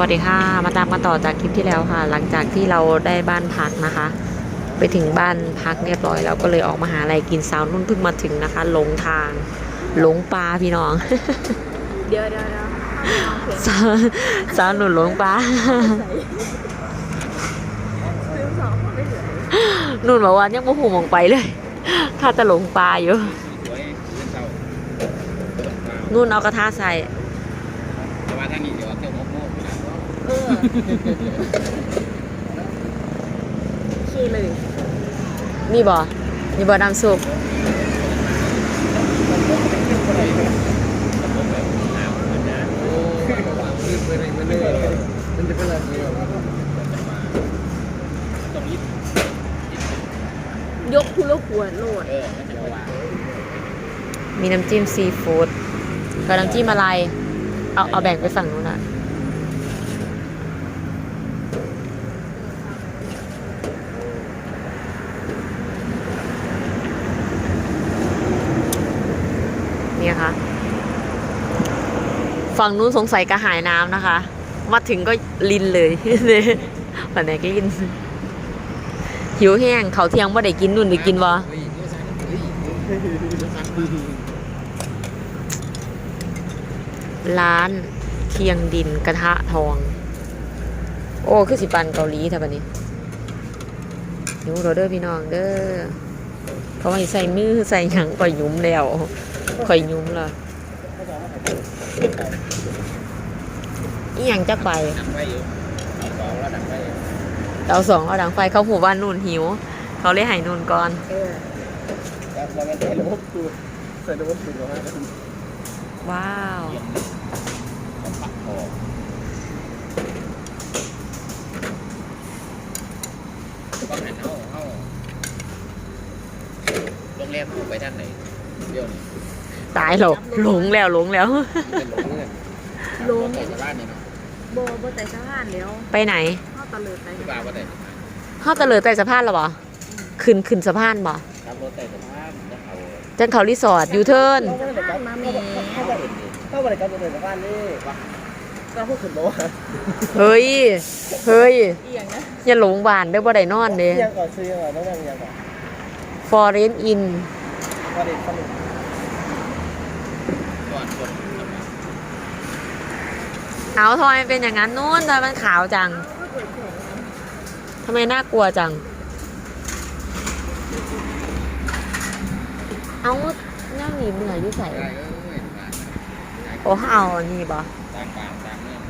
วัสดีค่ะ มาตามกันต่อจากคลิปที่แล้วค่ะ หลังจากที่เราได้บ้านพักนะคะ ไปถึงบ้านพักเรียบร้อยแล้วก็เลยออกมาหาอะไรกินสาวนุ่นเพิ่งมาถึงนะคะหลงทางหลงปลาพี่น้อง เดี๋ยวเดี๋ยวเดี๋ยวสาวสาวนุ่นหลงปลาหนุ่นบอกว่ายังไม่หูมองไปเลย ถ้าจะหลงปลาอยู่นุ่นเอากระทะใส่แต่ว่าทานี้ ขี้เลยนี่บ่นี่บ่น้ำซุปมันจะเป็นอะไรตรงนี้ยกทุลขวดโลดเออมันจะวางมีน้ำจิ้มซีฟู้ดกับน้ำจิ้มอะไร เอาเอาแบ่งไปฝั่งนู้นอะ เนี่ยค่ะ ฝั่งนู้นสงสัยกระหายน้ำนะคะ มาถึงก็ลินเลยฝั่งไหนกลิน หิวแห้งเขาเที่ยงว่าได้กินนุ่นได้กินวะเฮ้ยนี่สั่งเฮ้ยนี่สั่งมาร้านเคียงดินกระทะทอง โอ้ คือสิปันเกาหลีท่าบันนี้หิวโรเดอร์พี่น้องเด้อเขาให้ใส่มือใส่หยังก่อยยุ้มแล้วข่อยยุ้มและ อีหยังจักไปดังไฟอยู่เอาสองแล้วดังไฟเราสองเราดังไฟเขาผูบ้านนุ่นหิว เขาเลยให้นุ่นก่อน เออแล้วมันใส่ระบบสูตรใส่ระบบสูตรมาว้าว เยี่ยมเลยปักคอต้องหันเข้าเข้าโรงแรมอยู่ไปทางไหนเดี๋ยวนี้ ตายหลงหลงแล้วหลงแล้วเป็นหลงเงินลง แต่บ้านนี่เนาะโบโบแต่สะพานแล้วไปไหนเข้าตะเลิดไปที่บ้านว่าแต่เขาตะเลิดใต้สะพานหรอบ่ขึ้นขึ้นสะพานบ่ขับรถแต่สะพานจะเอาจังเขารีสอร์ทยูเทิร์นสะพานมาเมเข้าไปเห็นดิเข้ามาในการตัวสะพานนี่ก็พูดขึ้นบอกว่าเฮ้ยเฮ้ยเอียงนะอย่าหลงบ้านเด้อบ่ได้นอนเด้ ยังก่อนซื้อก่อนต้องยังยังก่อน Foreign in ก็เด็กสนุก ก่อนคนเอาทำไมมันเป็นอย่างนั้นนู่นทำไมมันขาวจังทำไมน่ากลัวจัง เอาเน่าหนีเหนื่อยอยู่ใส่ได้เอ้ยมาโอ้เอาอันนี่บ่ตามป่าตามเมือง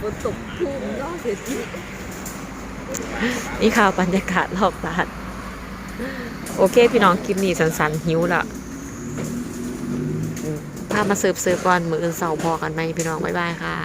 ฝนตกทุ่งย่อเสียทีนี่ข่าวบรรยากาศรอบบ้าน โอเค พี่น้องคลิปนี้สันๆหิวละ พามาเสิร์ฟเสิร์ฟก่อนมืออื่นเสาพอกันไหมพี่น้องบ๊ายบายค่ะ